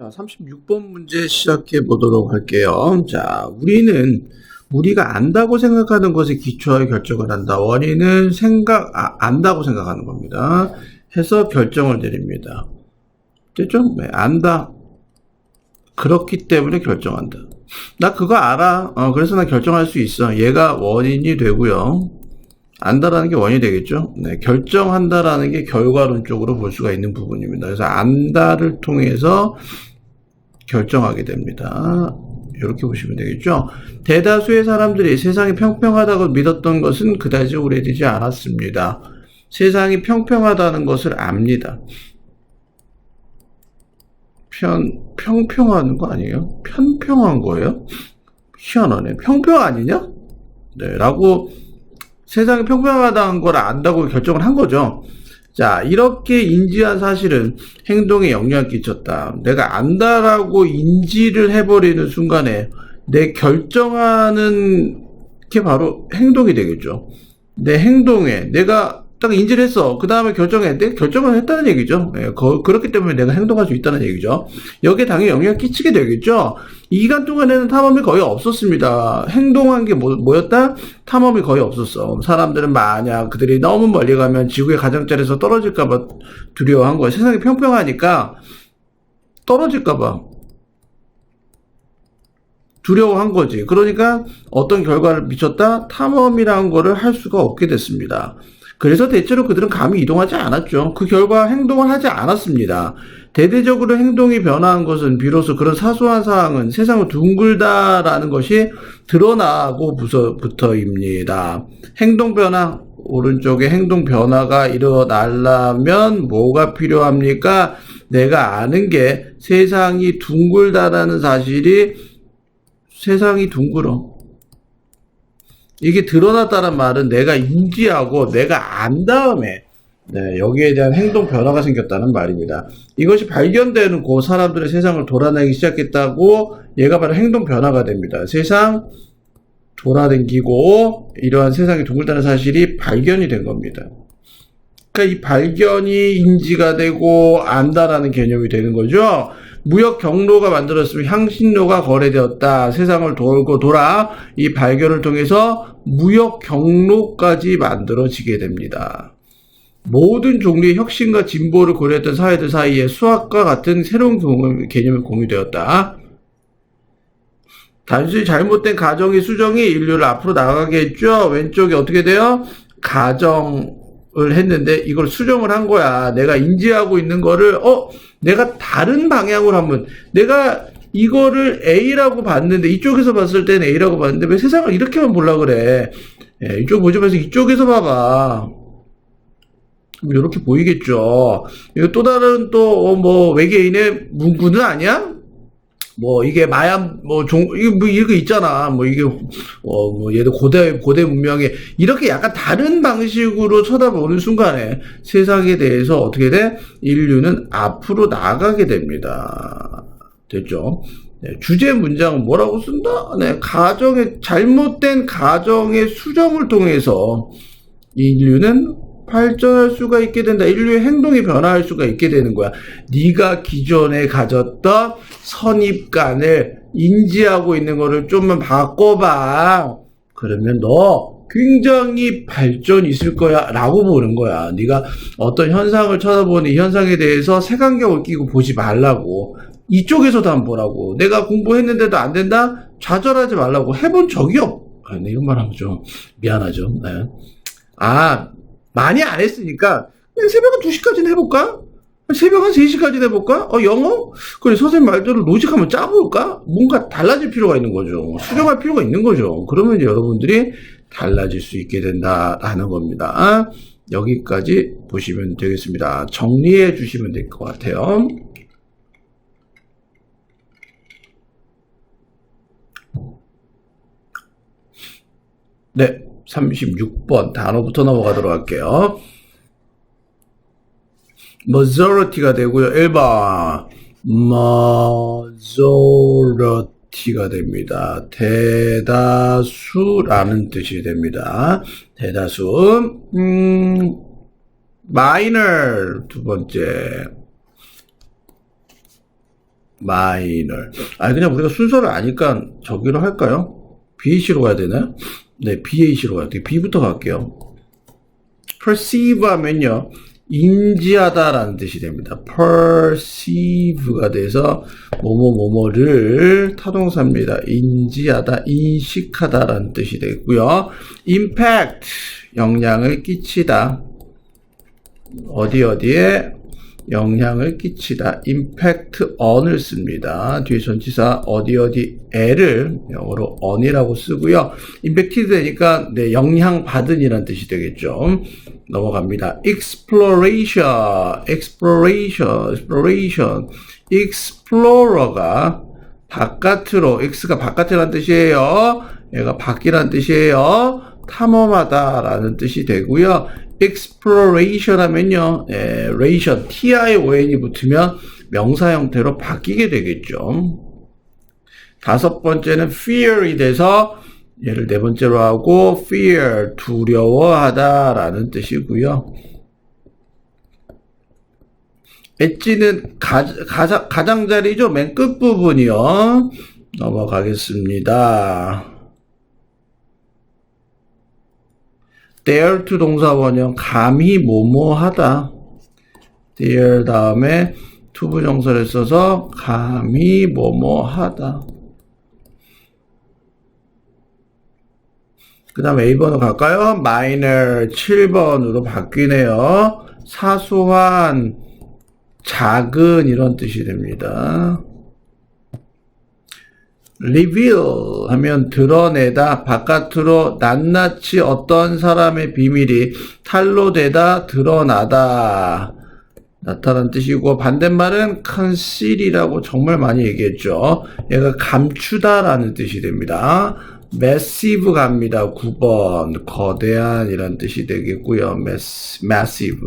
자, 36번 문제 시작해 보도록 할게요. 자, 우리는 우리가 안다고 생각하는 것에 기초하여 결정을 한다. 원인은 생각, 아, 안다고 생각하는 겁니다. 해서 결정을 내립니다. 됐죠? 네, 안다. 그렇기 때문에 결정한다. 나 그거 알아. 어, 그래서 나 결정할 수 있어. 얘가 원인이 되고요. 안다라는 게 원인이 되겠죠. 네, 결정한다라는 게 결과론적으로 볼 수가 있는 부분입니다. 그래서 안다를 통해서 결정하게 됩니다. 이렇게 보시면 되겠죠. 대다수의 사람들이 세상이 평평하다고 믿었던 것은 그다지 오래되지 않았습니다. 세상이 평평하다는 것을 압니다. 편, 평평하는 거 아니에요? 편평한 거예요? 희한하네. 평평 아니냐? 네, 라고 세상이 평평하다는 걸 안다고 결정을 한 거죠. 자, 이렇게 인지한 사실은 행동에 영향을 끼쳤다. 내가 안다라고 인지를 해버리는 순간에 내 결정하는 게 바로 행동이 되겠죠. 내 행동에 내가 딱 인지를 했어. 그 다음에. 내 결정을 했다는 얘기죠. 예, 거, 그렇기 때문에 내가 행동할 수 있다는 얘기죠. 여기에 당연히 영향을 끼치게 되겠죠. 이 기간 동안에는 탐험이 거의 없었습니다. 행동한 게 뭐, 뭐였다? 탐험이 거의 없었어. 사람들은 만약 그들이 너무 멀리 가면 지구의 가장자리에서 떨어질까봐 두려워한 거야. 세상이 평평하니까 떨어질까봐 두려워한 거지. 그러니까 어떤 결과를 미쳤다? 탐험이라는 거를 할 수가 없게 됐습니다. 그래서 대체로 그들은 감히 이동하지 않았죠. 그 결과 행동을 하지 않았습니다. 대대적으로 행동이 변화한 것은 비로소 그런 사소한 사항은 세상을 둥글다라는 것이 드러나고부터입니다. 행동 변화, 오른쪽에 행동 변화가 일어나려면 뭐가 필요합니까? 내가 아는 게 세상이 둥글다라는 사실이 세상이 둥글어. 이게 드러났다는 말은 내가 인지하고 내가 안 다음에 네, 여기에 대한 행동 변화가 생겼다는 말입니다. 이것이 발견되는 그 사람들의 세상을 돌아다니기 시작했다고 얘가 바로 행동 변화가 됩니다. 세상 돌아다니고 이러한 세상이 둥글다는 사실이 발견이 된 겁니다. 그러니까 이 발견이 인지가 되고 안다라는 개념이 되는 거죠. 무역 경로가 만들었으면 향신료가 거래되었다. 세상을 돌고 돌아 이 발견을 통해서 무역 경로까지 만들어지게 됩니다. 모든 종류의 혁신과 진보를 고려했던 사회들 사이에 수학과 같은 새로운 개념이 공유되었다. 단순히 잘못된 가정의 수정이 인류를 앞으로 나가게 했죠. 왼쪽이 어떻게 돼요? 가정, 을 했는데 이걸 수정을 한 거야. 내가 인지하고 있는 거를 어 내가 다른 방향으로 한번 내가 이거를 A라고 봤는데 이쪽에서 봤을 때는 A라고 봤는데 왜 세상을 이렇게만 보려 그래? 예, 이쪽 보지 말고 이쪽에서 봐봐. 이렇게 보이겠죠. 이거 또 다른 또 뭐 외계인의 문구는 아니야? 뭐 이게 마약 뭐종 이거 뭐 이거 있잖아. 뭐 이게 어뭐 얘도 고대 고대 문명에 이렇게 약간 다른 방식으로 쳐다보는 순간에 세상에 대해서 어떻게 돼? 인류는 앞으로 나가게 됩니다. 됐죠? 네, 주제 문장은 뭐라고 쓴다? 네 가정의 잘못된 가정의 수정을 통해서 인류는 발전할 수가 있게 된다. 인류의 행동이 변화할 수가 있게 되는 거야. 네가 기존에 가졌던 선입관을 인지하고 있는 거를 좀만 바꿔봐. 그러면 너 굉장히 발전이 있을 거야 라고 보는 거야. 네가 어떤 현상을 쳐다보는 이 현상에 대해서 색안경을 끼고 보지 말라고. 이쪽에서도 한번 보라고. 내가 공부했는데도 안 된다? 좌절하지 말라고. 해본 적이 없. 아, 네, 이런 말 하면 좀 미안하죠. 네. 아, 많이 안 했으니까 그냥 새벽 한 2시까지는 해볼까? 새벽 한 3시까지 해볼까? 어, 영어? 그래, 선생님 말대로 로직 한번 짜볼까? 뭔가 달라질 필요가 있는 거죠. 수정할 필요가 있는 거죠. 그러면 여러분들이 달라질 수 있게 된다라는 겁니다. 여기까지 보시면 되겠습니다. 정리해 주시면 될 것 같아요. 네. 36번 단어부터 넘어가도록 할게요. majority가 되고요. 1번 majority가 됩니다. 대다수라는 뜻이 됩니다. 대다수 음, minor 두 번째 minor. 아, 그냥 우리가 순서를 아니까 저기로 할까요? BAC로 가야 되나요? 네, BAC로 돼. B부터 갈게요. perceive 하면요. 인지하다라는 뜻이 됩니다. perceive가 돼서 뭐뭐 뭐뭐를 타동사입니다. 인지하다, 인식하다라는 뜻이 되고요. impact 영향을 끼치다. 어디 어디에 영향을 끼치다. impact on을 씁니다. 뒤에 전치사 어디 어디에를 영어로 on이라고 쓰고요. impacted 되니까 네, 영향 받은이라는 뜻이 되겠죠. 넘어갑니다. exploration, exploration, exploration, explorer가 바깥으로, x가 바깥이라는 뜻이에요. 얘가 밖이라는 뜻이에요. 탐험하다라는 뜻이 되고요. Exploration 하면요, 에, ration, t-i-o-n이 붙으면 명사 형태로 바뀌게 되겠죠. 다섯 번째는 fear이 돼서 얘를 네 번째로 하고 fear 두려워하다라는 뜻이고요. 엣지는 가, 가자, 가장자리죠. 맨 끝부분이요. 넘어가겠습니다. Dare to 동사 원형 감히 뭐뭐하다. dare 다음에 to 부정사를 써서 감히 뭐뭐하다. 그 다음 A번으로 갈까요? minor 7번으로 바뀌네요. 사소한, 작은 이런 뜻이 됩니다. Reveal 하면 드러내다, 바깥으로 낱낱이 어떤 사람의 비밀이 탄로되다, 드러나다. 나타난 뜻이고 반대말은 conceal이라고 정말 많이 얘기했죠. 얘가 감추다라는 뜻이 됩니다. massive 갑니다. 9번 거대한 이란 뜻이 되겠고요. mass, massive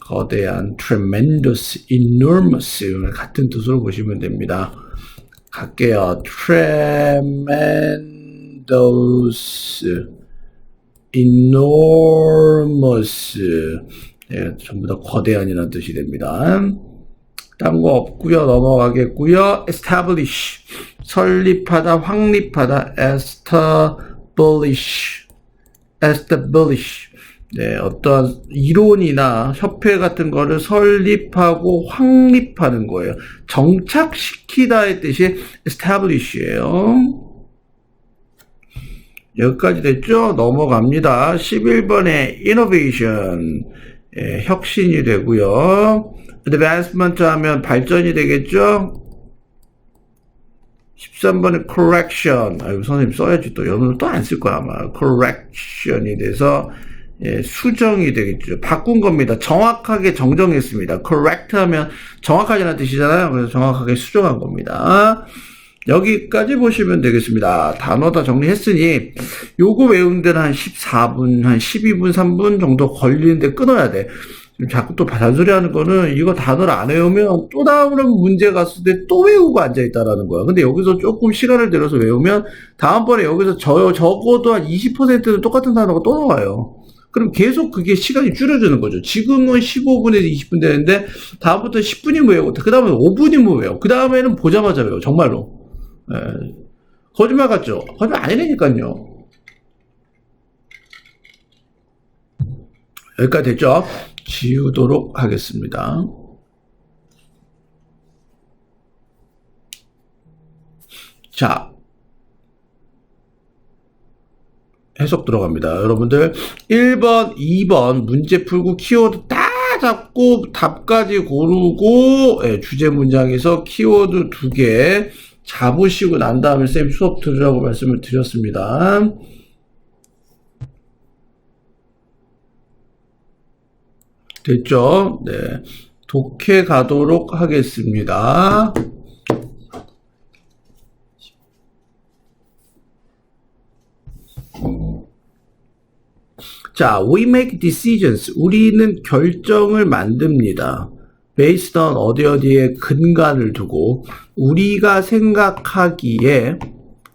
거대한 tremendous, enormous 같은 뜻으로 보시면 됩니다. 갈게요. tremendous, enormous 예, 전부 다 거대한이라는 뜻이 됩니다. 딴 거 없고요. 넘어가겠고요. establish 설립하다, 확립하다, establish, establish. 네, 어떤 이론이나 협회 같은 거를 설립하고 확립하는 거예요. 정착시키다의 뜻이 establish예요. 여기까지 됐죠? 넘어갑니다. 11번에 innovation, 예, 혁신이 되고요. advancement 하면 발전이 되겠죠? 13번에 correction. 아이고, 선생님 써야지 또. 여러분 또 안 쓸 거야, 아마. correction이 돼서, 예, 수정이 되겠죠. 바꾼 겁니다. 정확하게 정정했습니다. correct 하면 정확하지는 뜻이잖아요. 그래서 정확하게 수정한 겁니다. 여기까지 보시면 되겠습니다. 단어 다 정리했으니 요거 외우는 데는 한 14분, 한 12분, 3분 정도 걸리는데 끊어야 돼. 자꾸 또 잔소리 하는 거는 이거 단어를 안 외우면 또 다음으로 문제 갔을 때 또 외우고 앉아있다라는 거야. 근데 여기서 조금 시간을 들여서 외우면 다음번에 여기서 저, 적어도 한 20%는 똑같은 단어가 또 나와요. 그럼 계속 그게 시간이 줄여주는 거죠. 지금은 15분에서 20분 되는데 다음부터 10분이면 외우고 그 다음에 5분이면 외워. 그 다음에는 보자마자 외워. 정말로. 예. 거짓말 같죠? 거짓말 아니라니까요. 여기까지 됐죠? 지우도록 하겠습니다. 자, 해석 들어갑니다. 여러분들 1번, 2번 문제 풀고 키워드 딱 잡고 답까지 고르고 예, 주제 문장에서 키워드 두 개 잡으시고 난 다음에 쌤 수업 들으라고 말씀을 드렸습니다. 됐죠? 네. 독해 가도록 하겠습니다. 자, we make decisions. 우리는 결정을 만듭니다. based on 어디 어디에 근간을 두고 우리가 생각하기에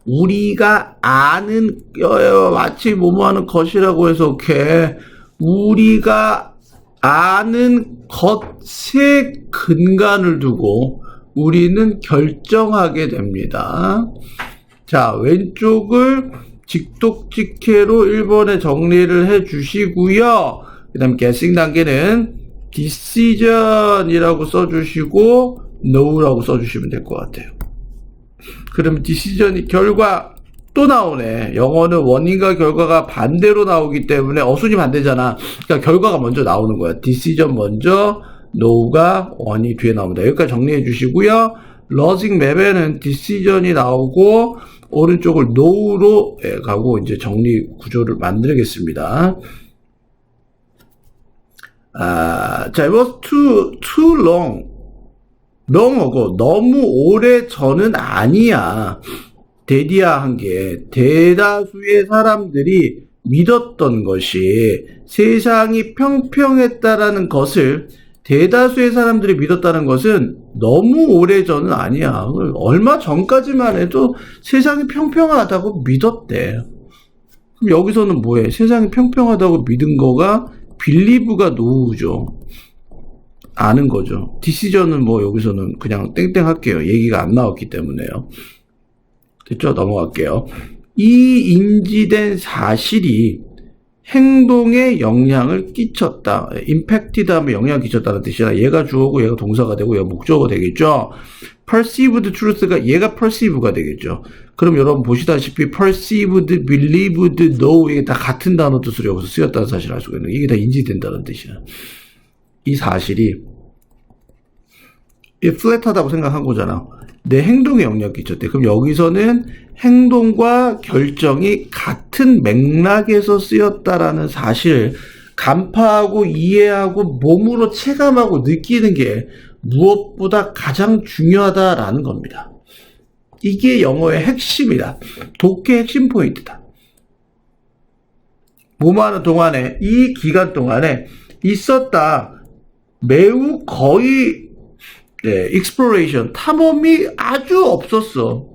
우리가 아는 어, 마치 뭐뭐하는 것이라고 해서 이렇게 우리가 아는 것에 근간을 두고 우리는 결정하게 됩니다. 자, 왼쪽을 직독직해로 1번에 정리를 해 주시고요. 그 다음 guessing 단계는 decision이라고 써주시고 no라고 써주시면 될 것 같아요. 그럼 decision이 결과 또 나오네. 영어는 원인과 결과가 반대로 나오기 때문에 어순이 반대잖아. 그러니까 결과가 먼저 나오는 거야. decision 먼저, no가 원이 뒤에 나옵니다. 여기까지 정리해 주시고요. 러징 맵에는 decision이 나오고 오른쪽을 no로 예, 가고 이제 정리 구조를 만들겠습니다. 아, 자, it was too, too long. long하고 너무 오래 전은 아니야. 대디아 한 게 대다수의 사람들이 믿었던 것이 세상이 평평했다라는 것을 대다수의 사람들이 믿었다는 것은 너무 오래 전은 아니야. 얼마 전까지만 해도 세상이 평평하다고 믿었대. 그럼 여기서는 뭐해? 세상이 평평하다고 믿은 거가 빌리브가 노우죠. 아는 거죠. 디시전은 뭐 여기서는 그냥 땡땡 할게요. 얘기가 안 나왔기 때문에요. 됐죠? 넘어갈게요. 이 인지된 사실이 행동에 영향을 끼쳤다. 임팩티드 하면 영향을 끼쳤다는 뜻이라 얘가 주어고 얘가 동사가 되고 얘가 목적어가 되겠죠. perceived truth가 얘가 perceive가 되겠죠. 그럼 여러분 보시다시피 perceived, believed, know 이게 다 같은 단어 뜻으로 여기서 쓰였다는 사실을 알 수가 있는. 이게 다 인지된다는 뜻이야. 이 사실이 이 플랫하다고 생각한 거잖아. 내 행동에 영향을 끼쳤대. 그럼 여기서는 행동과 결정이 같은 맥락에서 쓰였다라는 사실을 간파하고 이해하고 몸으로 체감하고 느끼는 게 무엇보다 가장 중요하다라는 겁니다. 이게 영어의 핵심이다. 독해의 핵심 포인트다. 뭐하는 동안에 이 기간 동안에 있었다. 매우 거의 네, exploration 탐험이 아주 없었어.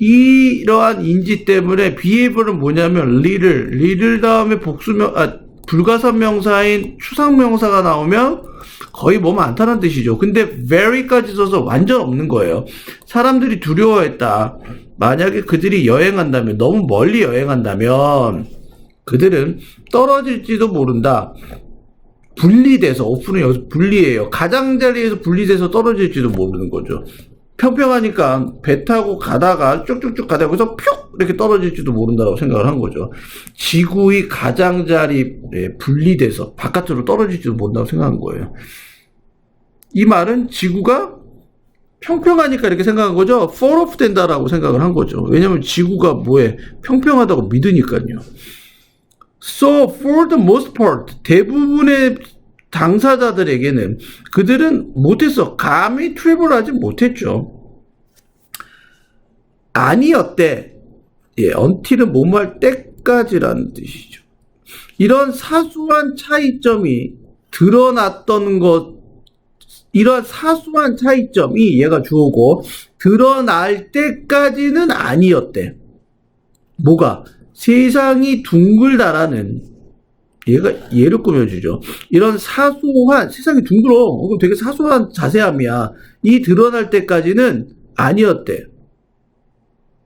이러한 인지 때문에 behavior은 뭐냐면 리를 리를 다음에 복수명 아 불가산 명사인 추상 명사가 나오면 거의 뭐 많다는 뜻이죠. 근데 very까지 써서 완전 없는 거예요. 사람들이 두려워했다. 만약에 그들이 여행한다면 너무 멀리 여행한다면 그들은 떨어질지도 모른다. 분리돼서 오픈은 여기서 분리해요. 가장자리에서 분리돼서 떨어질지도 모르는 거죠. 평평하니까 배 타고 가다가 쭉쭉쭉 가다가 거기서 푹 이렇게 떨어질지도 모른다고 생각을 한 거죠. 지구의 가장자리에 분리돼서 바깥으로 떨어질지도 모른다고 생각한 거예요. 이 말은 지구가 평평하니까 이렇게 생각한 거죠. fall off 된다라고 생각을 한 거죠. 왜냐면 지구가 뭐에 평평하다고 믿으니까요. So for the most part 대부분의 당사자들에게는 그들은 못했어. 감히 트래블 하지 못했죠. 아니었대. 예, until은 때까지라는 뜻이죠. 이런 사소한 차이점이 드러났던 것, 이런 사소한 차이점이 얘가 주어고 드러날 때까지는 아니었대. 뭐가? 세상이 둥글다라는 얘가 예를 꾸며주죠. 이런 사소한 세상이 둥글어. 어, 그럼 되게 사소한 자세함이야. 이 드러날 때까지는 아니었대.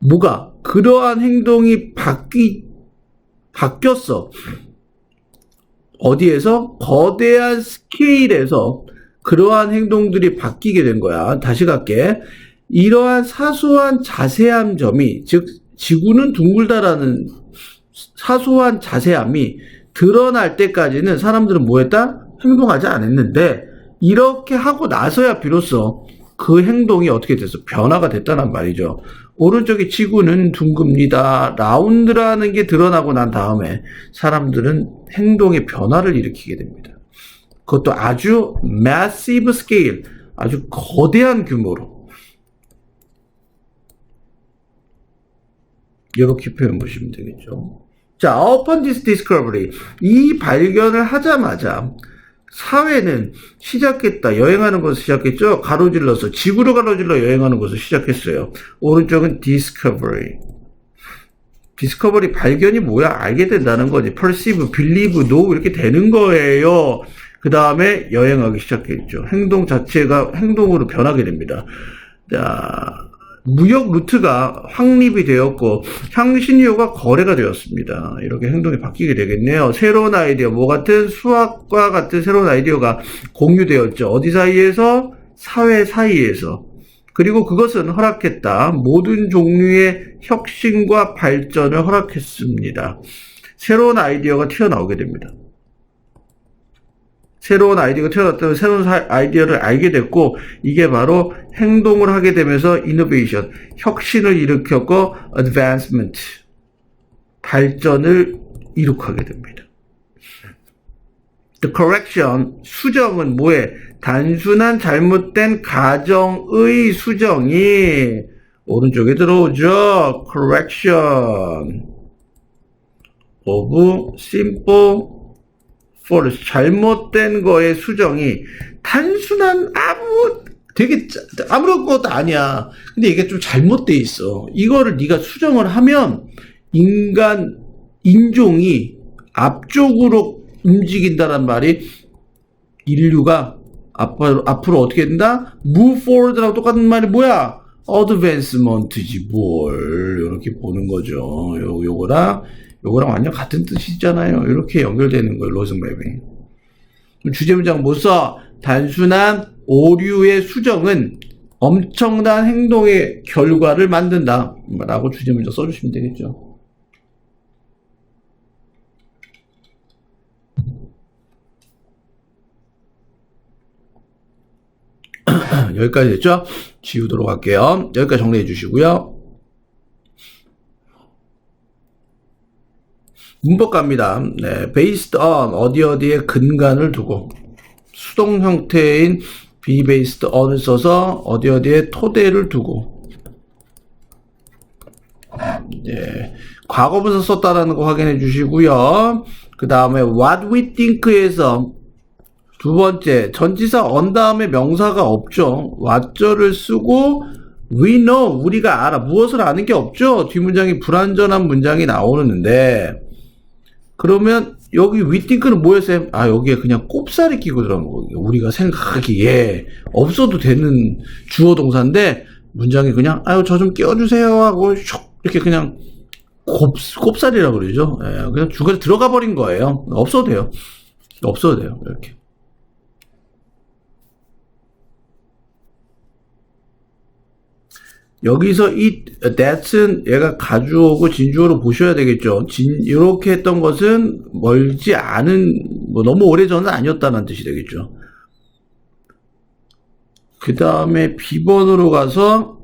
뭐가 그러한 행동이 바뀌 바뀌었어. 어디에서 거대한 스케일에서 그러한 행동들이 바뀌게 된 거야. 다시 갈게. 이러한 사소한 자세한 점이 즉 지구는 둥글다라는 사소한 자세함이 드러날 때까지는 사람들은 뭐 했다? 행동하지 않았는데 이렇게 하고 나서야 비로소 그 행동이 어떻게 돼서 변화가 됐다는 말이죠. 오른쪽에 지구는 둥급니다. 라운드라는 게 드러나고 난 다음에 사람들은 행동의 변화를 일으키게 됩니다. 그것도 아주 massive scale, 아주 거대한 규모로. 이렇게 표현 보시면 되겠죠. 자, this discovery. 이 발견을 하자마자 사회는 시작했다. 여행하는 것을 시작했죠. 가로질러서 지구로 가로질러 여행하는 것을 시작했어요. 오른쪽은 discovery. 디스커버리 발견이 뭐야? 알게 된다는 거지. perceive, believe, know 이렇게 되는 거예요. 그그 다음에 여행하기 시작했죠. 행동 자체가 행동으로 변하게 됩니다. 자, 무역 루트가 확립이 되었고 향신료가 거래가 되었습니다. 이렇게 행동이 바뀌게 되겠네요. 새로운 아이디어, 뭐 같은 수학과 같은 새로운 아이디어가 공유되었죠. 어디 사이에서? 사회 사이에서. 그리고 그것은 허락했다. 모든 종류의 혁신과 발전을 허락했습니다. 새로운 아이디어가 튀어나오게 됩니다. 새로운 아이디어가 튀어나왔다면 새로운 사- 아이디어를 알게 됐고 이게 바로 행동을 하게 되면서 이노베이션, 혁신을 일으켰고 advancement, 발전을 이룩하게 됩니다. The correction, 수정은 뭐에? 단순한 잘못된 가정의 수정이 오른쪽에 들어오죠. correction of simple false 잘못된 거의 수정이 단순한 아무 되게 짜- 아무것도 아니야. 근데 이게 좀 잘못돼 있어. 이거를 네가 수정을 하면 인간 인종이 앞쪽으로 움직인다는 말이 인류가 앞으로, 앞으로 어떻게 된다? move forward라고 똑같은 말이 뭐야? advancement지 뭘 이렇게 보는 거죠. 요 요거랑 요거랑 완전 같은 뜻이잖아요. 이렇게 연결되는 거예요. 로슨 맵이. 주제 문장 못 써. 단순한 오류의 수정은 엄청난 행동의 결과를 만든다. 라고 주제 문장 써주시면 되겠죠. 여기까지 됐죠? 지우도록 할게요. 여기까지 정리해 주시고요. 문법 갑니다. 네, based on 어디 어디에 근간을 두고 수동 형태인 be based on을 써서 어디 어디에 토대를 두고 네, 과거분사 썼다라는 거 확인해 주시고요. 그 다음에 what we think에서 두 번째, 전치사 on 다음에 명사가 없죠. what절을 쓰고 we know, 우리가 알아. 무엇을 아는 게 없죠. 뒷문장이 불완전한 문장이 나오는데 그러면 여기 think는 뭐였어요? 아 여기에 그냥 꼽살이 끼고 들어간 거예요. 우리가 생각하기에 없어도 되는 주어 동사인데 문장이 그냥 아유 저 좀 끼워주세요 하고 슉 이렇게 그냥 곱, 꼽살이라고 그러죠. 예, 그냥 중간에 들어가 버린 거예요. 없어도 돼요. 없어도 돼요. 이렇게. 여기서 이 that은 얘가 가주어고 진주어로 보셔야 되겠죠. 진 이렇게 했던 것은 멀지 않은 뭐 너무 오래 전은 아니었다는 뜻이 되겠죠. 그 다음에 B번으로 가서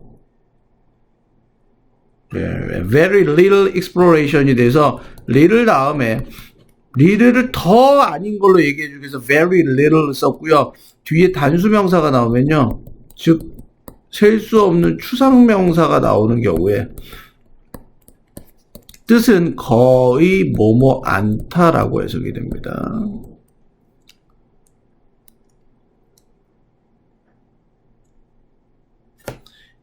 예, very little exploration이 돼서 little 다음에 little를 더 아닌 걸로 얘기해 주기 위해서 very little 썼고요. 뒤에 단수명사가 나오면요. 즉 셀 수 없는 추상명사가 나오는 경우에 뜻은 거의 뭐뭐 않다라고 해석이 됩니다.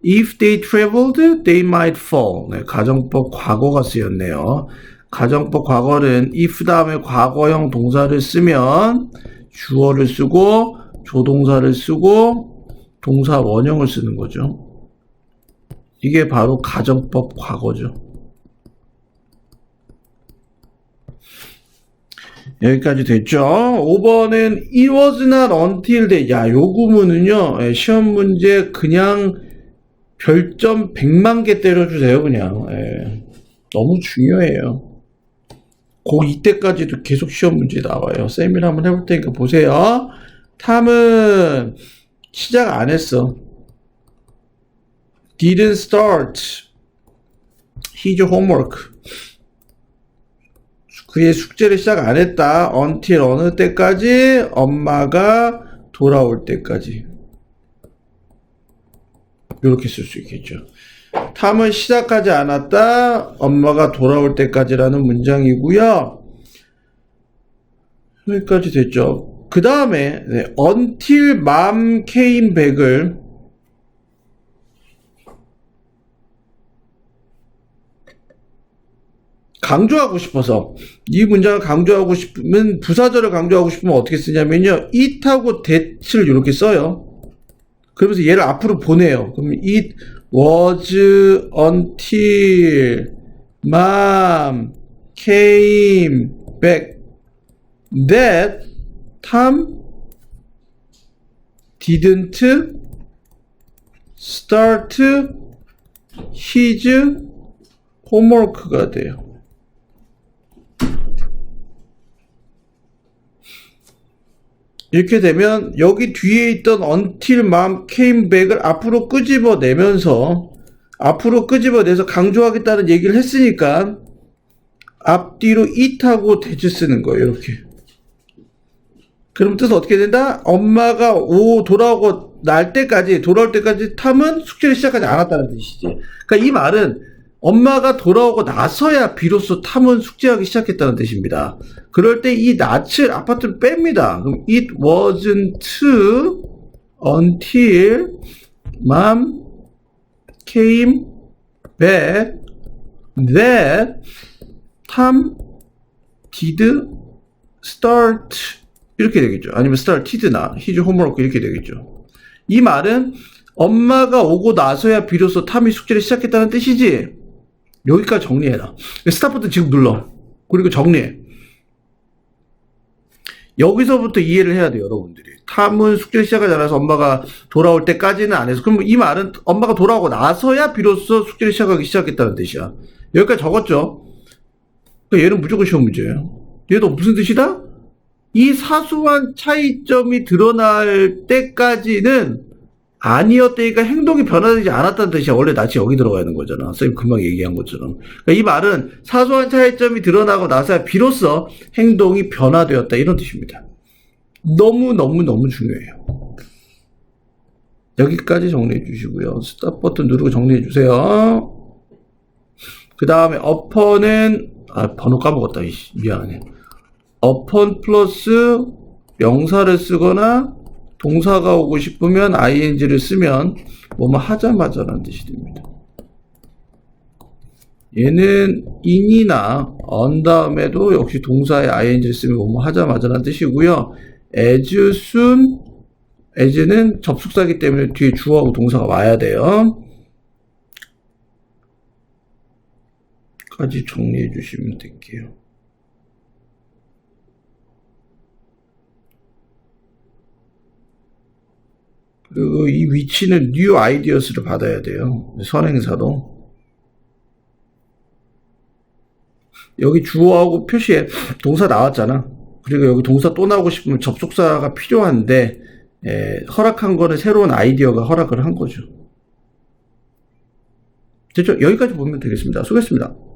If they traveled, they might fall. 네, 가정법 과거가 쓰였네요. 가정법 과거는 if 다음에 과거형 동사를 쓰면 주어를 쓰고 조동사를 쓰고 동사 원형을 쓰는 거죠. 이게 바로 가정법 과거죠. 여기까지 됐죠? 5번은 it was not until that. 야, 요 구문은요, 예, 시험 문제 그냥 별점 100만 개 때려주세요, 그냥. 예. 너무 중요해요. 고 이때까지도 계속 시험 문제 나와요. 쌤이 한번 해볼 테니까 보세요. 탐은 시작 안 했어. didn't start his homework. 그의 숙제를 시작 안 했다. until 어느 때까지? 엄마가 돌아올 때까지. 이렇게 쓸 수 있겠죠. 탐은 시작하지 않았다. 엄마가 돌아올 때까지라는 문장이고요. 여기까지 됐죠. 그 다음에 네, until mom came back을 강조하고 싶어서 이 문장을 강조하고 싶으면 부사절을 강조하고 싶으면 어떻게 쓰냐면요. it하고 that을 이렇게 써요. 그러면서 얘를 앞으로 보내요. 그럼 it was until mom came back that Tom didn't start his homework가 돼요. 이렇게 되면 여기 뒤에 있던 until mom came back을 앞으로 끄집어내면서 앞으로 끄집어내서 강조하겠다는 얘기를 했으니까 앞뒤로 it하고 대주 쓰는 거예요. 이렇게. 그럼 뜻은 어떻게 된다? 엄마가 오 돌아오고 날 때까지 돌아올 때까지 탐은 숙제를 시작하지 않았다는 뜻이지. 그러니까 이 말은 엄마가 돌아오고 나서야 비로소 탐은 숙제하기 시작했다는 뜻입니다. 그럴 때 이 낯을 아파트를 뺍니다. 그럼 it wasn't until mom came back that Tom did start 이렇게 되겠죠. 아니면 started나 his homework 이렇게 되겠죠. 이 말은 엄마가 오고 나서야 비로소 탐이 숙제를 시작했다는 뜻이지. 여기까지 정리해라. 스타트부터 지금 눌러. 그리고 정리해. 여기서부터 이해를 해야 돼요, 여러분들이. 탐은 숙제를 시작하지 않아서 엄마가 돌아올 때까지는 안 해서. 그럼 이 말은 엄마가 돌아오고 나서야 비로소 숙제를 시작하기 시작했다는 뜻이야. 여기까지 적었죠? 그러니까 얘는 무조건 시험 문제예요. 얘도 무슨 뜻이다? 이 사소한 차이점이 드러날 때까지는 아니었다니까 행동이 변화되지 않았다는 뜻이야. 원래 낯이 여기 들어가 있는 거잖아. 선생님 금방 얘기한 것처럼. 그러니까 이 말은 사소한 차이점이 드러나고 나서야 비로소 행동이 변화되었다. 이런 뜻입니다. 너무너무너무 중요해요. 여기까지 정리해 주시고요. 스탑 버튼 누르고 정리해 주세요. 그 다음에 어퍼는 아 번호 까먹었다. 미안해. 어펀 플러스 명사를 쓰거나 동사가 오고 싶으면 ing를 쓰면 뭐뭐 하자마자라는 뜻이 됩니다. 얘는 in이나 on 다음에도 역시 동사에 ing를 쓰면 뭐뭐 하자마자라는 뜻이고요. as soon as는 접속사기 때문에 뒤에 주어하고 동사가 와야 돼요. 까지 정리해 주시면 될게요. 그리고 이 위치는 new ideas를 받아야 돼요. 선행사도. 여기 주어하고 표시에 동사 나왔잖아. 그리고 여기 동사 또 나오고 싶으면 접속사가 필요한데 에, 허락한 거는 새로운 아이디어가 허락을 한 거죠. 됐죠? 여기까지 보면 되겠습니다. 수고했습니다.